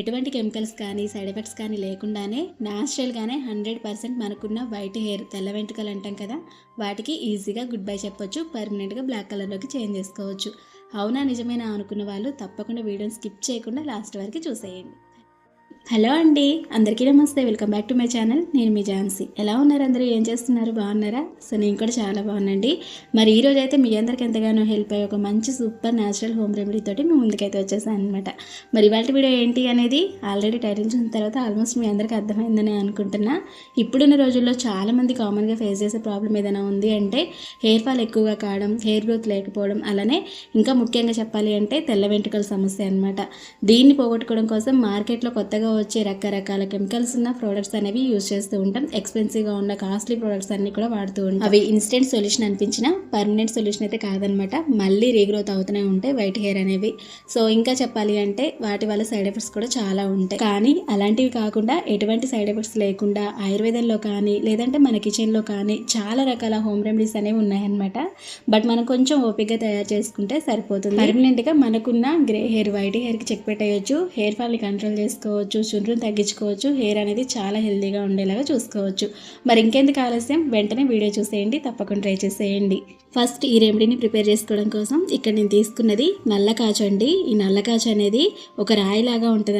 ఎటువంటి కెమికల్స్ కానీ side effects కానీ లేకుండానే న్యాచురల్గానే హండ్రెడ్ పర్సెంట్ మనకున్న వైట్ హెయిర్ తెల్ల వెంట్రుకలు అంటాం కదా వాటికి ఈజీగా గుడ్ బై చెప్పొచ్చు పర్మనెంట్గా బ్లాక్ కలర్లోకి చేంజ్ చేసుకోవచ్చు. అవునా నిజమేనా అనుకున్న వాళ్ళు తప్పకుండా వీడియోని స్కిప్ చేయకుండా లాస్ట్ వరకు చూసేయండి. హలో అండి అందరికీ నమస్తే. Welcome back to my channel. నేను మీ ఝాన్సీ. ఎలా ఉన్నారు అందరూ? ఏం చేస్తున్నారు? బాగున్నారా? సో నేను కూడా చాలా బాగున్నాండి మరి ఈరోజు అయితే మీ అందరికి ఎంతగానో హెల్ప్ అయ్యే ఒక మంచి సూపర్ న్యాచురల్ హోమ్ రెమెడీ తోటి మీ ముందుకైతే వచ్చేసాను అనమాట మరి ఇవాళ వీడియో ఏంటి అనేది ఆల్రెడీ టైటిల్ చూసిన తర్వాత ఆల్మోస్ట్ మీ అందరికీ అర్థమైందని అనుకుంటున్నా. ఇప్పుడున్న రోజుల్లో చాలామంది కామన్గా ఫేస్ చేసే ప్రాబ్లం ఏదైనా ఉంది అంటే హెయిర్ ఫాల్ ఎక్కువగా కావడం హెయిర్ గ్రోత్ లేకపోవడం అలానే ఇంకా ముఖ్యంగా చెప్పాలి అంటే తెల్ల వెంట్రుకల సమస్య అనమాట దీన్ని పోగొట్టుకోవడం కోసం మార్కెట్లో కొత్తగా వచ్చే రకరకాల కెమికల్స్ ఉన్న ప్రోడక్ట్స్ అనేవి యూజ్ చేస్తూ ఉంటాం. ఎక్స్పెన్సివ్గా ఉన్న కాస్ట్లీ ప్రోడక్ట్స్ అన్ని కూడా వాడుతూ ఉంటాం. అవి ఇన్స్టెంట్ సొల్యూషన్ అనిపించిన పర్మనెంట్ సొల్యూషన్ అయితే కాదనమాట. మళ్ళీ రీగ్రోత్ అవుతూనే ఉంటాయి వైట్ హెయిర్ అనేవి. సో ఇంకా చెప్పాలి అంటే వాటి వల్ల సైడ్ ఎఫెక్ట్స్ కూడా చాలా ఉంటాయి. కానీ అలాంటివి కాకుండా ఎటువంటి సైడ్ ఎఫెక్ట్స్ లేకుండా ఆయుర్వేదంలో కానీ లేదంటే మన కిచెన్లో కానీ చాలా రకాల హోమ్ రెమెడీస్ అనేవి ఉన్నాయన్నమాట. బట్ మనం కొంచెం ఓపికగా తయారు చేసుకుంటే సరిపోతుంది. పర్మనెంట్గా మనకున్న గ్రే హెయిర్ వైట్ హెయిర్కి చెక్ పెట్టేయచ్చు. హెయిర్ ఫాల్ని కంట్రోల్ చేసుకోవచ్చు. చుండ్రుని తగ్గించుకోవచ్చు. హెయిర్ అనేది చాలా హెల్తీగా ఉండేలాగా చూసుకోవచ్చు. మరి ఇంకెందుకు ఆలస్యం? వెంటనే వీడియో చూసేయండి. తప్పకుండా ట్రై చేసేయండి. ఫస్ట్ ఈ రెమెడీని ప్రిపేర్ చేసుకోవడం కోసం ఇక్కడ నేను తీసుకున్నది నల్ల కాచు అండి. ఈ నల్ల కాచు అనేది ఒక రాయిలాగా ఉంటుంది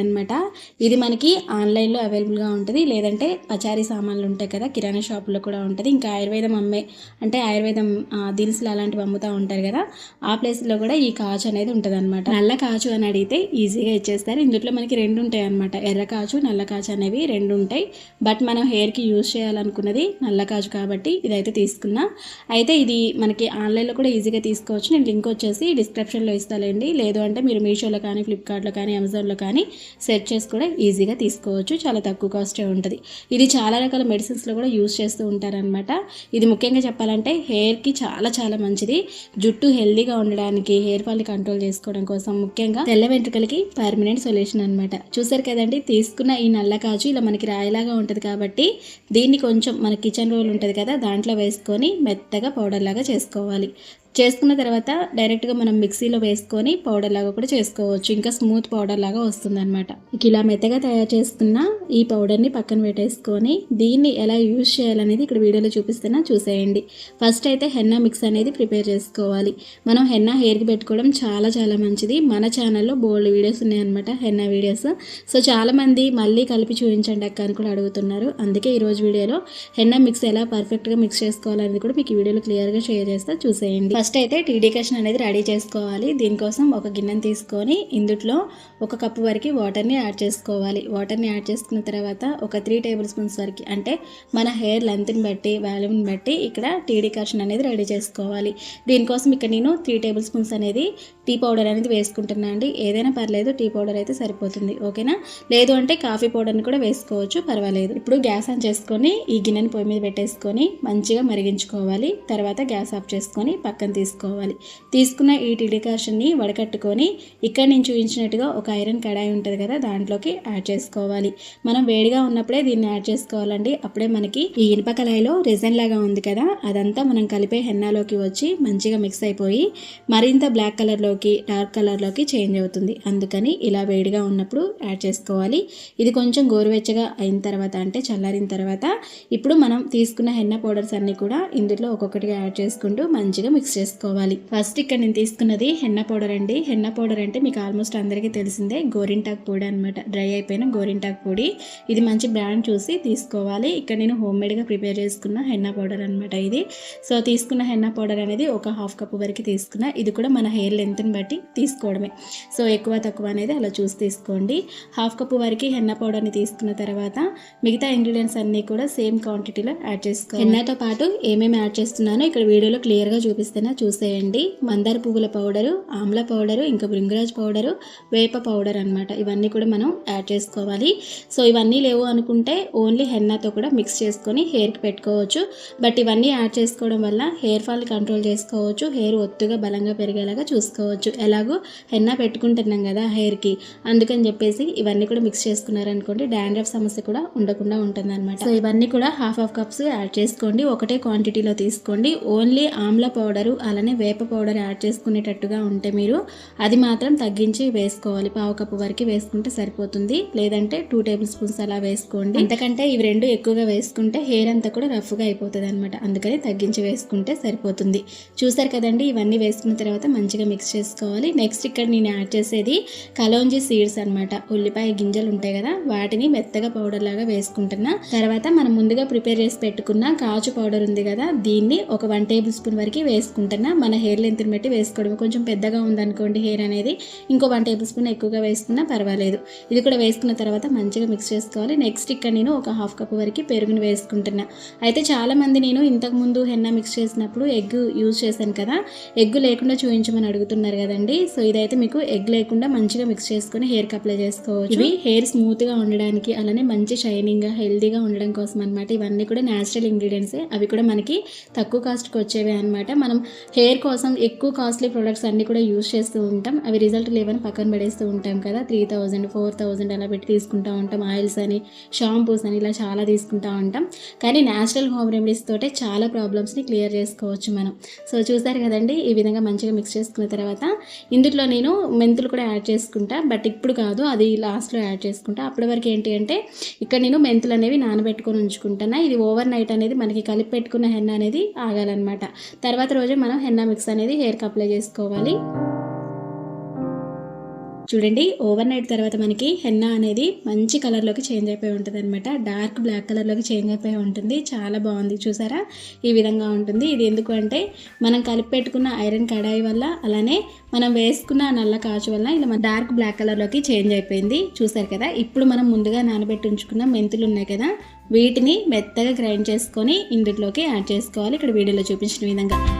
ఇది మనకి ఆన్లైన్లో అవైలబుల్గా ఉంటుంది. లేదంటే పచారీ సామాన్లు ఉంటాయి కదా కిరాణా షాపులో కూడా ఉంటుంది. ఇంకా ఆయుర్వేదం అమ్మే అంటే ఆయుర్వేదం దినుసులు అలాంటివి అమ్ముతూ ఉంటారు కదా ఆ ప్లేస్లో కూడా ఈ కాచు అనేది ఉంటుంది అనమాట నల్ల కాచు అని అడిగితే ఈజీగా ఇచ్చేస్తారు. ఇందులో మనకి రెండు ఉంటాయి అనమాట ఎర్ర కాచు నల్ల కాచు అనేవి రెండు ఉంటాయి. బట్ మనం హెయిర్కి యూజ్ చేయాలనుకున్నది నల్ల కాచు కాబట్టి ఇదైతే తీసుకున్నా. అయితే ఇది మనకి ఆన్లైన్లో కూడా ఈజీగా తీసుకోవచ్చు. నేను లింక్ వచ్చేసి డిస్క్రిప్షన్లో ఇస్తాలేండి. లేదు అంటే మీరు మీషోలో కానీ ఫ్లిప్కార్ట్లో కానీ అమెజాన్లో కానీ సెర్చ్ చేసి కూడా ఈజీగా తీసుకోవచ్చు. చాలా తక్కువ కాస్టే ఉంటుంది. ఇది చాలా రకాల మెడిసిన్స్లో కూడా యూజ్ చేస్తూ ఉంటారనమాట ఇది ముఖ్యంగా చెప్పాలంటే హెయిర్కి చాలా చాలా మంచిది. జుట్టు హెల్దీగా ఉండడానికి హెయిర్ ఫాల్ని కంట్రోల్ చేసుకోవడం కోసం ముఖ్యంగా తెల్ల వెంట్రుకలకి పర్మనెంట్ సొల్యూషన్ అనమాట చూసారు కదండి తీసుకున్న ఈ నల్ల కాజు ఇలా మనకి రాయిలాగా ఉంటుంది కాబట్టి దీన్ని కొంచెం మన కిచెన్ రోల్ ఉంటుంది కదా దాంట్లో వేసుకొని మెత్తగా పౌడర్ లాగా చేసుకోవాలి. చేసుకున్న తర్వాత డైరెక్ట్గా మనం మిక్సీలో వేసుకొని పౌడర్ లాగా కూడా చేసుకోవచ్చు. ఇంకా స్మూత్ పౌడర్ లాగా వస్తుందన్నమాట. ఇక ఇలా మెత్తగా తయారు చేసుకున్న ఈ పౌడర్ని పక్కన పెట్టేసుకొని దీన్ని ఎలా యూజ్ చేయాలనేది ఇక్కడ వీడియోలో చూపిస్తున్నా చూసేయండి. ఫస్ట్ అయితే హెన్నా మిక్స్ అనేది ప్రిపేర్ చేసుకోవాలి. మనం హెన్నా హెయిర్కి పెట్టుకోవడం చాలా చాలా మంచిది. మన ఛానల్లో బోల్డ్ వీడియోస్ ఉన్నాయన్నమాట హెన్నా వీడియోస్ సో చాలామంది మళ్ళీ కలిపి చూపించండి అక్క అని కూడా అడుగుతున్నారు. అందుకే ఈరోజు వీడియోలో హెన్నా మిక్స్ ఎలా పర్ఫెక్ట్గా మిక్స్ చేసుకోవాలనేది కూడా మీకు ఈ వీడియోలో క్లియర్గా షేర్ చేస్తా చూసేయండి. ఫస్ట్ అయితే టీ డికాషన్ అనేది రెడీ చేసుకోవాలి. దీనికోసం ఒక గిన్నెను తీసుకొని ఇందుట్లో ఒక కప్పు వరకు వాటర్ని యాడ్ చేసుకోవాలి. వాటర్ని యాడ్ చేసుకున్న తర్వాత ఒక త్రీ టేబుల్ స్పూన్స్ వరకు అంటే మన హెయిర్ లెంత్ని బట్టి వాల్యూమ్ని బట్టి ఇక్కడ టీ డికాషన్ అనేది రెడీ చేసుకోవాలి. దీనికోసం ఇక్కడ నేను త్రీ టేబుల్ స్పూన్స్ అనేది టీ పౌడర్ అనేది వేసుకుంటున్నా అండి. ఏదైనా పర్లేదు టీ పౌడర్ అయితే సరిపోతుంది. ఓకేనా? లేదు అంటే కాఫీ పౌడర్ని కూడా వేసుకోవచ్చు. పర్వాలేదు. ఇప్పుడు గ్యాస్ ఆన్ చేసుకొని ఈ గిన్నెని పొయ్యి మీద పెట్టేసుకొని మంచిగా మరిగించుకోవాలి. తర్వాత గ్యాస్ ఆఫ్ చేసుకొని పక్కన తీసుకోవాలి. తీసుకున్న ఈ టీ డికాషన్ని వడకట్టుకొని ఇక్కడ నేను చూపించినట్టుగా ఒక ఐరన్ కడాయి ఉంటుంది కదా దాంట్లోకి యాడ్ చేసుకోవాలి. మనం వేడిగా ఉన్నప్పుడే దీన్ని యాడ్ చేసుకోవాలండి. అప్పుడే మనకి ఈ ఇనుప కళాయిలో రెజన్ లాగా ఉంది కదా అదంతా మనం కలిపే హెన్నాలోకి వచ్చి మంచిగా మిక్స్ అయిపోయి మరింత బ్లాక్ కలర్లోకి డార్క్ కలర్లోకి చేంజ్ అవుతుంది. అందుకని ఇలా వేడిగా ఉన్నప్పుడు యాడ్ చేసుకోవాలి. ఇది కొంచెం గోరువెచ్చగా అయిన తర్వాత అంటే చల్లారిన తర్వాత ఇప్పుడు మనం తీసుకున్న హెన్న పౌడర్స్ అన్నీ కూడా ఇందులో ఒక్కొక్కటిగా యాడ్ చేసుకుంటూ మంచిగా మిక్స్ చేసుకోవాలి. ఫస్ట్ ఇక్కడ నేను తీసుకున్నది హెన్న పౌడర్ అండి. హెన్న పౌడర్ అంటే మీకు ఆల్మోస్ట్ అందరికీ తెలిసిందే గోరింటాక్ పొడి అనమాట డ్రై అయిపోయిన గోరింటాక్ పొడి. ఇది మంచి బ్రాండ్ చూసి తీసుకోవాలి. ఇక్కడ నేను హోమ్ మేడ్గా ప్రిపేర్ చేసుకున్న హెన్న పౌడర్ అనమాట ఇది. సో తీసుకున్న హెన్న పౌడర్ అనేది ఒక హాఫ్ కప్ వరకు తీసుకున్న. ఇది కూడా మన హెయిర్ లెంత్ని బట్టి తీసుకోవడమే. సో ఎక్కువ తక్కువ అనేది అలా చూసి తీసుకోండి. హాఫ్ కప్ వరకు హెన్న పౌడర్ని తీసుకున్న తర్వాత మిగతా ఇంగ్రీడియంట్స్ అన్నీ కూడా సేమ్ క్వాంటిటీలో యాడ్ చేసుకోవాలి. హెన్నతో పాటు ఏమేమి యాడ్ చేస్తున్నానో ఇక్కడ వీడియోలో క్లియర్గా చూపిస్తున్నా చూసేయండి. మందార పువ్వుల పౌడరు ఆమ్ల పౌడరు ఇంకా బృంగరాజ్ పౌడరు వేప పౌడర్ అనమాట ఇవన్నీ కూడా మనం యాడ్ చేసుకోవాలి. సో ఇవన్నీ లేవు అనుకుంటే ఓన్లీ హెన్నాతో కూడా మిక్స్ చేసుకొని హెయిర్కి పెట్టుకోవచ్చు. బట్ ఇవన్నీ యాడ్ చేసుకోవడం వల్ల హెయిర్ ఫాల్ కంట్రోల్ చేసుకోవచ్చు. హెయిర్ ఒత్తుగా బలంగా పెరిగేలాగా చూసుకోవచ్చు. ఎలాగో హెన్నా పెట్టుకుంటున్నాం కదా హెయిర్కి. అందుకని చెప్పేసి ఇవన్నీ కూడా మిక్స్ చేసుకున్నారనుకోండి డాండ్రఫ్ సమస్య కూడా ఉండకుండా ఉంటుంది అనమాట సో ఇవన్నీ కూడా హాఫ్ హాఫ్ కప్స్ యాడ్ చేసుకోండి. ఒకటే క్వాంటిటీలో తీసుకోండి. ఓన్లీ ఆమ్ల పౌడరు అలానే వేప పౌడర్ యాడ్ చేసుకునేటట్టుగా ఉంటే మీరు అది మాత్రం తగ్గించి వేసుకోవాలి. పావు కప్పు వరకు వేసుకుంటే సరిపోతుంది. లేదంటే టూ టేబుల్ స్పూన్స్ అలా వేసుకోండి. ఎందుకంటే ఇవి రెండు ఎక్కువగా వేసుకుంటే హెయిర్ అంతా కూడా రఫ్గా అయిపోతుంది అనమాట అందుకని తగ్గించి వేసుకుంటే సరిపోతుంది. చూసారు కదండి ఇవన్నీ వేసుకున్న తర్వాత మంచిగా మిక్స్ చేసుకోవాలి. నెక్స్ట్ ఇక్కడ నేను యాడ్ చేసేది కలోంజీ సీడ్స్ అనమాట ఉల్లిపాయ గింజలు ఉంటాయి కదా వాటిని మెత్తగా పౌడర్ లాగా వేసుకుంటున్నా. తర్వాత మనం ముందుగా ప్రిపేర్ చేసి పెట్టుకున్న కాజు పౌడర్ ఉంది కదా దీన్ని ఒక వన్ టేబుల్ స్పూన్ వరకు వేసుకుంటున్నా మన హెయిర్ లెంత్ని బట్టి వేసుకోవడం కొంచెం పెద్దగా ఉందనుకోండి హెయిర్ అనేది. ఇంకో వన్ టేబుల్ స్పూన్ ఎక్కువగా వేసుకున్నా పర్వాలేదు. ఇది కూడా వేసుకున్న తర్వాత మంచిగా మిక్స్ చేసుకోవాలి. నెక్స్ట్ ఇక్కడ నేను ఒక హాఫ్ కప్ వరకు పెరుగుని వేసుకుంటున్నా. అయితే చాలామంది నేను ఇంతకుముందు హెన్న మిక్స్ చేసినప్పుడు ఎగ్ యూజ్ చేశాను కదా. ఎగ్ లేకుండా చూపించమని అడుగుతున్నారు కదండి. సో ఇదైతే మీకు ఎగ్ లేకుండా మంచిగా మిక్స్ చేసుకుని హెయిర్కి అప్లై చేసుకోవచ్చు. ఇవి హెయిర్ స్మూత్గా ఉండడానికి అలానే మంచి షైనింగ్గా హెల్దీగా ఉండడం కోసం అనమాట ఇవన్నీ కూడా న్యాచురల్ ఇంగ్రీడియంట్సే అవి కూడా మనకి తక్కువ కాస్ట్కి వచ్చేవి అనమాట మనం హెయిర్ కోసం ఎక్కువ కాస్ట్లీ ప్రొడక్ట్స్ అన్నీ కూడా యూజ్ చేస్తూ ఉంటాం. అవి రిజల్ట్ లేవని పక్కన పడేస్తూ ఉంటాం కదా. త్రీ థౌజండ్ ఫోర్ థౌజండ్ అలా పెట్టి తీసుకుంటూ ఉంటాం. ఆయిల్స్ అని షాంపూస్ అని ఇలా చాలా తీసుకుంటూ ఉంటాం. కానీ న్యాచురల్ హోమ్ రెమెడీస్ తోటే చాలా ప్రాబ్లమ్స్ని క్లియర్ చేసుకోవచ్చు మనం. సో చూసారు కదండి ఈ విధంగా మంచిగా మిక్స్ చేసుకున్న తర్వాత ఇందులో నేను మెంతులు కూడా యాడ్ చేసుకుంటా. బట్ ఇప్పుడు కాదు అది లాస్ట్లో యాడ్ చేసుకుంటా. అప్పటి వరకు ఏంటి అంటే ఇక్కడ నేను మెంతులు అనేవి నానబెట్టుకొని ఉంచుకుంటాను. ఇది ఓవర్ నైట్ అనేది మనకి కలిపి పెట్టుకున్న హెన్న అనేది ఆగాలన్నమాట. తర్వాత రోజే మనం హెన్నా మిక్స్ అనేది హెయిర్కి అప్లై చేసుకోవాలి. చూడండి ఓవర్ నైట్ తర్వాత మనకి హెన్నా అనేది మంచి కలర్లోకి చేంజ్ అయిపోయి ఉంటుంది అనమాట డార్క్ బ్లాక్ కలర్లోకి చేంజ్ అయిపోయి ఉంటుంది. చాలా బాగుంది. చూసారా? ఈ విధంగా ఉంటుంది. ఇది ఎందుకు అంటే మనం కలిపి పెట్టుకున్న ఐరన్ కడాయి వల్ల అలానే మనం వేసుకున్న నల్ల కాచు వల్ల ఇలా డార్క్ బ్లాక్ కలర్లోకి చేంజ్ అయిపోయింది. చూసారు కదా? ఇప్పుడు మనం ముందుగా నానబెట్టి ఉంచుకున్న మెంతులు ఉన్నాయి కదా? వీటిని మెత్తగా గ్రైండ్ చేసుకొని ఇందులోకి యాడ్ చేసుకోవాలి. ఇక్కడ వీడియోలో చూపించిన విధంగా.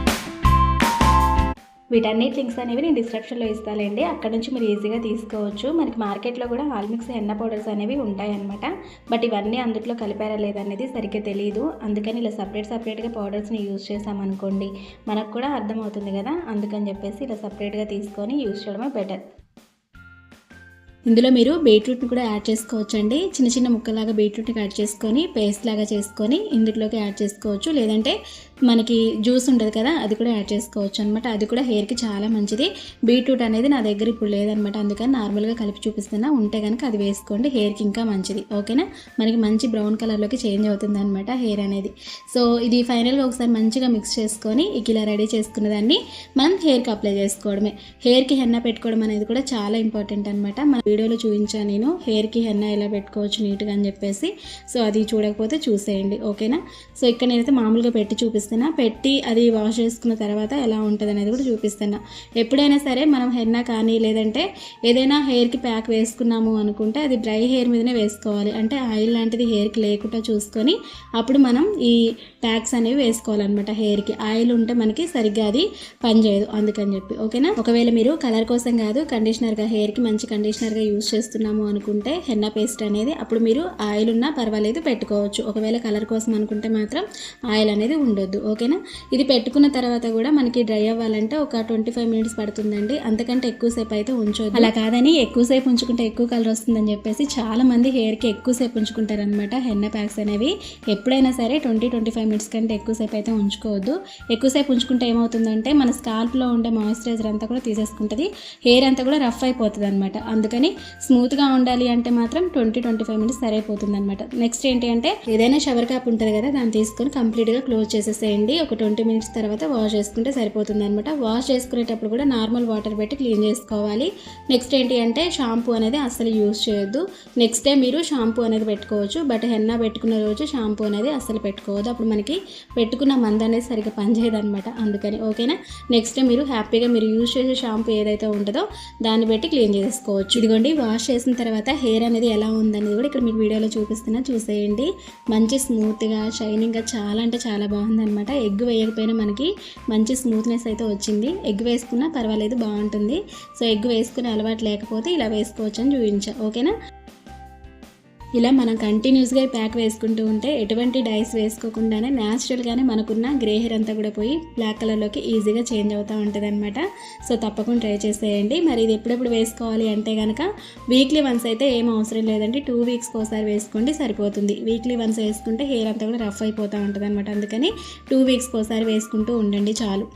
వీటన్నిటి లింక్స్ అనేవి నేను డిస్క్రిప్షన్లో ఇస్తానండి అక్కడ నుంచి మీరు ఈజీగా తీసుకోవచ్చు. మనకి మార్కెట్లో కూడా ఆల్మిక్స్ ఎన్న పౌడర్స్ అనేవి ఉంటాయన్నమాట. బట్ ఇవన్నీ అందుట్లో కలిపారా లేదనేది సరిగ్గా తెలియదు అందుకని ఇలా సపరేట్ సపరేట్గా పౌడర్స్ని యూజ్ చేసామనుకోండి మనకు కూడా అర్థమవుతుంది కదా? అందుకని చెప్పేసి ఇలా సపరేట్గా తీసుకొని యూజ్ చేయడమే బెటర్ ఇందులో మీరు బీట్రూట్ని కూడా యాడ్ చేసుకోవచ్చు అండి చిన్న చిన్న ముక్కలాగా బీట్రూట్ని కట్ చేసుకొని పేస్ట్ లాగా చేసుకొని ఇందులోకి యాడ్ చేసుకోవచ్చు. లేదంటే మనకి జ్యూస్ ఉంటుంది కదా అది కూడా యాడ్ చేసుకోవచ్చు అనమాట అది కూడా హెయిర్కి చాలా మంచిది. బీట్రూట్ అనేది నా దగ్గర ఇప్పుడు లేదనమాట అందుకని నార్మల్గా కలిపి చూపిస్తున్నా. ఉంటే కనుక అది వేసుకోండి. హెయిర్కి ఇంకా మంచిది. ఓకేనా? మనకి మంచి బ్రౌన్ కలర్లోకి చేంజ్ అవుతుంది అనమాట హెయిర్ అనేది. సో ఇది ఫైనల్గా ఒకసారి మంచిగా మిక్స్ చేసుకొని ఇక ఇలా రెడీ చేసుకున్న దాన్ని మనం హెయిర్కి అప్లై చేసుకోవడమే. హెయిర్కి హెన్న పెట్టుకోవడం అనేది కూడా చాలా ఇంపార్టెంట్ అనమాట మన వీడియోలో చూపించాను నేను. హెయిర్కి హెన్న ఎలా పెట్టుకోవచ్చు నీట్గా అని చెప్పేసి. సో అది చూడకపోతే చూసేయండి. ఓకేనా? సో ఇక్కడ నేనైతే మామూలుగా పెట్టి చూపిస్తున్నా. పెట్టి అది వాష్ చేసుకున్న తర్వాత ఎలా ఉంటుంది అనేది కూడా చూపిస్తున్నా. ఎప్పుడైనా సరే మనం హెన్న కానీ లేదంటే ఏదైనా హెయిర్కి ప్యాక్ వేసుకున్నాము అనుకుంటే అది డ్రై హెయిర్ మీదనే వేసుకోవాలి. అంటే ఆయిల్ లాంటిది హెయిర్కి లేకుండా చూసుకొని అప్పుడు మనం ఈ ప్యాక్స్ అనేవి వేసుకోవాలన్నమాట హెయిర్కి. ఆయిల్ ఉంటే మనకి సరిగ్గా అది పనిచేయదు. అందుకని చెప్పి. ఓకేనా? ఒకవేళ మీరు కలర్ కోసం కాదు కండిషనర్గా హెయిర్కి మంచి కండిషనర్గా యూస్ చేస్తున్నాము అనుకుంటే హెన్నా పేస్ట్ అనేది అప్పుడు మీరు ఆయిల్ ఉన్నా పర్వాలేదు పెట్టుకోవచ్చు. ఒకవేళ కలర్ కోసం అనుకుంటే మాత్రం ఆయిల్ అనేది ఉండొద్దు. ఓకేనా? ఇది పెట్టుకున్న తర్వాత కూడా మనకి డ్రై అవ్వాలంటే ఒక ట్వంటీ ఫైవ్ మినిట్స్ పడుతుందండి. అంతకంటే ఎక్కువసేపు అయితే ఉంచొద్దు. అలా కాదని ఎక్కువసేపు ఉంచుకుంటే ఎక్కువ కలర్ వస్తుందని చెప్పేసి చాలా మంది హెయిర్కి ఎక్కువసేపు ఉంచుకుంటారనమాట హెన్న ప్యాక్స్ అనేవి. ఎప్పుడైనా సరే ట్వంటీ ట్వంటీ ఫైవ్ మినిట్స్ కంటే ఎక్కువసేపు అయితే ఉంచుకోవద్దు. ఎక్కువసేపు ఉంచుకుంటే ఏమవుతుందంటే మన స్కాల్ప్లో ఉండే మాయిశ్చరైజర్ అంతా కూడా తీసేసుకుంటుంది. హెయిర్ అంతా కూడా రఫ్ అయిపోతుంది అనమాట అందుకని స్మూత్గా ఉండాలి అంటే మాత్రం ట్వంటీ ట్వంటీ ఫైవ్ మినిట్స్ సరిపోతుంది అనమాట నెక్స్ట్ ఏంటి అంటే ఏదైనా షవర్ క్యాప్ ఉంటుంది కదా దాన్ని తీసుకొని కంప్లీట్గా క్లోజ్ చేసేసేయండి. ఒక ట్వంటీ మినిట్స్ తర్వాత వాష్ చేసుకుంటే సరిపోతుంది అనమాట వాష్ చేసుకునేటప్పుడు కూడా నార్మల్ వాటర్ పెట్టి క్లీన్ చేసుకోవాలి. నెక్స్ట్ ఏంటి అంటే షాంపూ అనేది అస్సలు యూజ్ చేయొద్దు. నెక్స్ట్ డే మీరు షాంపూ అనేది పెట్టుకోవచ్చు. బట్ హెన్నా పెట్టుకున్న రోజు షాంపూ అనేది అస్సలు పెట్టుకోవద్దు. అప్పుడు మనకి పెట్టుకున్న మంద అనేది సరిగ్గా పనిచేయదు అనమాట అందుకని ఓకేనా? నెక్స్ట్ డే మీరు హ్యాపీగా మీరు యూజ్ చేసే షాంపూ ఏదైతే ఉంటుందో దాన్ని పెట్టి క్లీన్ చేసుకోవచ్చు. చూడండి. వాష్ చేసిన తర్వాత హెయిర్ అనేది ఎలా ఉందనేది కూడా ఇక్కడ మీకు వీడియోలో చూపిస్తున్నా. చూసేయండి. మంచి స్మూత్గా షైనింగ్గా చాలా అంటే చాలా బాగుందన్నమాట. ఎగ్ వేయకపోయినా మనకి మంచి స్మూత్నెస్ అయితే వచ్చింది. ఎగ్ వేసుకున్నా పర్వాలేదు బాగుంటుంది. సో ఎగ్ వేసుకునే అలవాటు లేకపోతే ఇలా వేసుకోవచ్చు అని చూపించా. ఓకేనా? ఇలా మనం కంటిన్యూస్గా ప్యాక్ వేసుకుంటూ ఉంటే ఎటువంటి డైస్ వేసుకోకుండానే న్యాచురల్గానే మనకున్న గ్రే హెయిర్ అంతా కూడా పోయి బ్లాక్ కలర్లోకి ఈజీగా చేంజ్ అవుతూ ఉంటుంది అనమాట సో తప్పకుండా ట్రై చేసేయండి. మరి ఇది ఎప్పుడెప్పుడు వేసుకోవాలి అంటే కనుక వీక్లీ వన్స్ అయితే ఏం అవసరం లేదండి. టూ వీక్స్కి ఒకసారి వేసుకోండి సరిపోతుంది. వీక్లీ వన్స్ వేసుకుంటే హెయిర్ అంతా కూడా రఫ్ అయిపోతూ ఉంటుంది అనమాట అందుకని టూ వీక్స్కి ఒకసారి వేసుకుంటూ ఉండండి చాలు.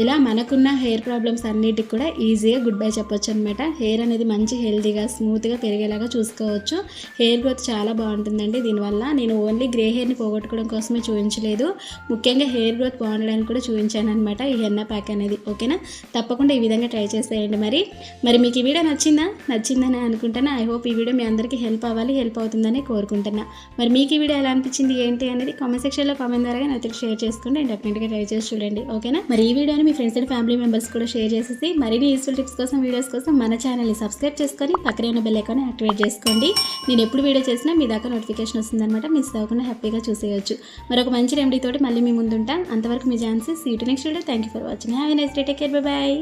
ఇలా మనకున్న హెయిర్ ప్రాబ్లమ్స్ అన్నిటికి కూడా ఈజీగా గుడ్ బై చెప్పొచ్చు అనమాట హెయిర్ అనేది మంచి హెల్తీగా స్మూత్గా పెరిగేలాగా చూసుకోవచ్చు. హెయిర్ గ్రోత్ చాలా బాగుంటుందండి. దీనివల్ల నేను ఓన్లీ గ్రే హెయిర్ని పోగొట్టుకోవడం కోసమే చూపించలేదు ముఖ్యంగా హెయిర్ గ్రోత్ బాగుండడానికి కూడా చూపించాను అనమాట ఈ హెన్న ప్యాక్ అనేది. ఓకేనా? తప్పకుండా ఈ విధంగా ట్రై చేసేయండి మరి. మరి మీకు ఈ వీడియో నచ్చిందా? నచ్చిందని అనుకుంటున్నా. ఐ హోప్ ఈ వీడియో మీ అందరికీ హెల్ప్ అవ్వాలి హెల్ప్ అవుతుందని కోరుకుంటున్నా. మరి మీకు ఈ వీడియో ఎలా అనిపించింది ఏంటి అనేది కామెంట్ సెక్షన్లో కామెంట్ ద్వారా నాతో షేర్ చేసుకోండి. అండ్ డెఫినెట్గా ట్రై చేసి చూడండి. ఓకేనా? మరి ఈ వీడియోని మీ ఫ్రెండ్స్ అండ్ ఫ్యామిలీ మెంబర్స్ కూడా షేర్ చేసేసి మరిన్ని యూస్ఫుల్ టిప్స్ కోసం వీడియోస్ కోసం మన ఛానల్ని సబ్స్క్రైబ్ చేసుకొని పక్కనే ఉన్న బెల్ ఐకాన్ యాక్టివేట్ చేసుకోండి. నేను ఎప్పుడు వీడియో చేసినా మీ దాకా నోటిఫికేషన్ వస్తుందన్నమాట. మిస్ అవ్వకుండా హ్యాపీగా చూసేయచ్చు. మరొక మంచి రెమెడీ తోటి మళ్ళీ మీ ముందు ఉంటాం అంతవరకు మీ chances seat next video thank you for watching have nice day take care bye bye